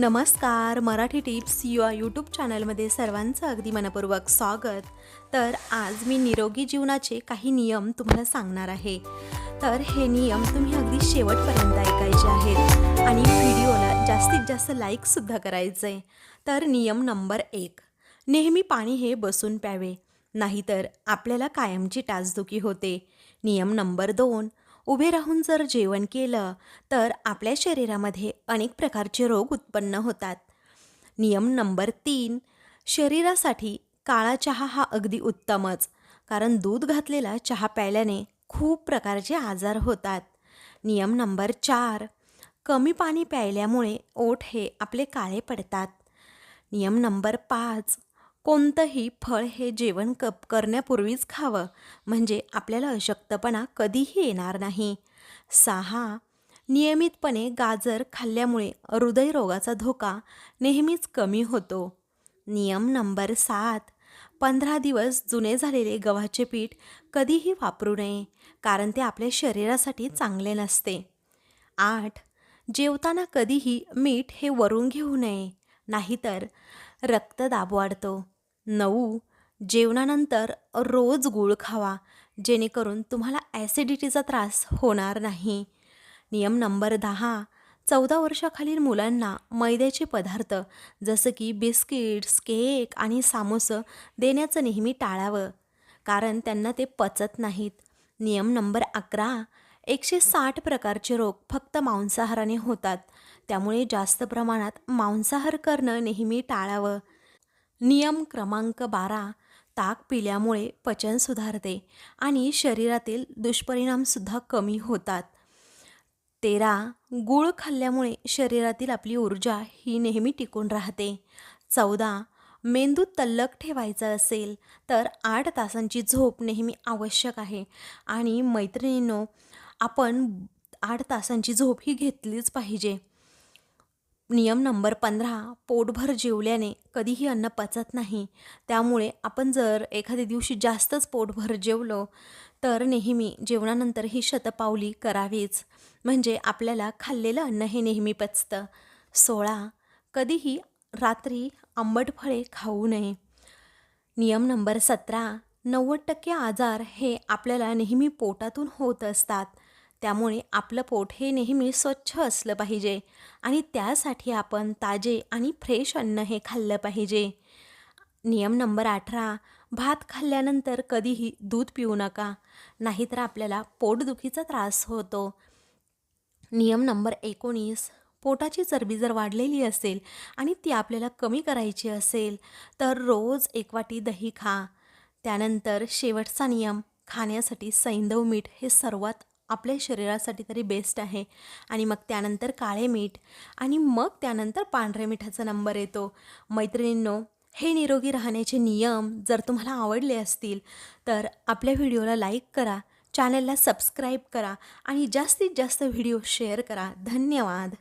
नमस्कार मराठी टिप्स युवा यूट्यूब चॅनलमध्ये सर्वांचं अगदी मनपूर्वक स्वागत. तर आज मी निरोगी जीवनाचे काही नियम तुम्हाला सांगणार आहे. तर हे नियम तुम्ही अगदी शेवटपर्यंत ऐकायचे आहेत आणि व्हिडिओला जास्तीत जास्त लाईकसुद्धा करायचं आहे तर नियम नंबर एक नेहमी पाणी हे बसून प्यावे नाहीतर आपल्याला कायमची टाचदुखी होते. नियम नंबर दोन उभे राहून जर जेवण केलं तर आपल्या शरीरामध्ये अनेक प्रकारचे रोग उत्पन्न होतात. नियम नंबर तीन शरीरासाठी काळा चहा हा अगदी उत्तमच कारण दूध घातलेला चहा प्यायल्याने खूप प्रकारचे आजार होतात. नियम नंबर चार कमी पाणी प्यायल्यामुळे ओठ हे आपले काळे पडतात. नियम नंबर पाच कोणतंही फळ हे जेवण कप करण्यापूर्वीच खावं. म्हणजे आपल्याला अशक्तपणा कधीही येणार नाही. सहा. नियमितपणे गाजर खाल्ल्यामुळे हृदयरोगाचा धोका नेहमीच कमी होतो. नियम नंबर सात. पंधरा दिवस जुने झालेले गव्हाचे पीठ कधीही वापरू नये कारण ते आपल्या शरीरासाठी चांगले नसते. आठ. जेवताना कधीही मीठ हे वरून घेऊ नये नाहीतर रक्तदाब वाढतो. नऊ जेवणानंतर रोज गूळ खावा जेणेकरून तुम्हाला ॲसिडिटीचा त्रास होणार नाही. नियम नंबर दहा चौदा वर्षाखालील मुलांना मैद्याचे पदार्थ जसं की बिस्किट्स केक आणि सामोसं देण्याचं नेहमी टाळावं कारण त्यांना ते पचत नाहीत. नियम नंबर अकरा एकशे साठ प्रकारचे रोग फक्त मांसाहाराने होतात त्यामुळे जास्त प्रमाणात मांसाहार करणं नेहमी टाळावं. नियम क्रमांक बारा ताक पिल्यामुळे पचन सुधारते आणि शरीरातील दुष्परिणामसुद्धा कमी होतात. तेरा गूळ खाल्ल्यामुळे शरीरातील आपली ऊर्जा ही नेहमी टिकून राहते. चौदा मेंदू तल्लक ठेवायचा असेल तर आठ तासांची झोप नेहमी आवश्यक आहे आणि मैत्रिणींनो आपण आठ तासांची झोप ही घेतलीच पाहिजे. नियम नंबर पंधरा पोटभर जेवल्याने कधीही अन्न पचत नाही. त्यामुळे आपण जर एखाद्या दिवशी जास्तच पोटभर जेवलो तर नेहमी जेवणानंतर ही शतपावली करावीच. म्हणजे आपल्याला खाल्लेलं अन्न हे नेहमी पचतं. सोळा कधीही रात्री आंबट फळे खाऊ नये. नियम नंबर सतरा नव्वद टक्के आजार हे आपल्याला नेहमी पोटातून होत असतात. त्यामुळे आपलं पोट हे नेहमी स्वच्छ असलं पाहिजे आणि त्यासाठी आपण ताजे आणि फ्रेश अन्न हे खाल्लं पाहिजे. नियम नंबर अठरा भात खाल्ल्यानंतर कधीही दूध पिऊ नका नाहीतर आपल्याला पोटदुखीचा त्रास होतो. नियम नंबर एकोणीस पोटाची चरबी जर वाढलेली असेल आणि ती आपल्याला कमी करायची असेल तर रोज एक वाटी दही खा. त्यानंतर शेवटचा नियम खाण्यासाठी सैंदव मीठ हे सर्वात आपल्या शरीरासाठी तरी बेस्ट आहे. आणि मग त्यानंतर काळे मीठ आणि मग त्यानंतर पांढऱ्या मिठाचा नंबर येतो. मैत्रिणींनो हे निरोगी राहण्याचे नियम जर तुम्हाला आवडले असतील तर आपल्या व्हिडिओला लाईक करा चॅनलला सबस्क्राईब करा आणि जास्तीत जास्त व्हिडिओ शेअर करा. धन्यवाद.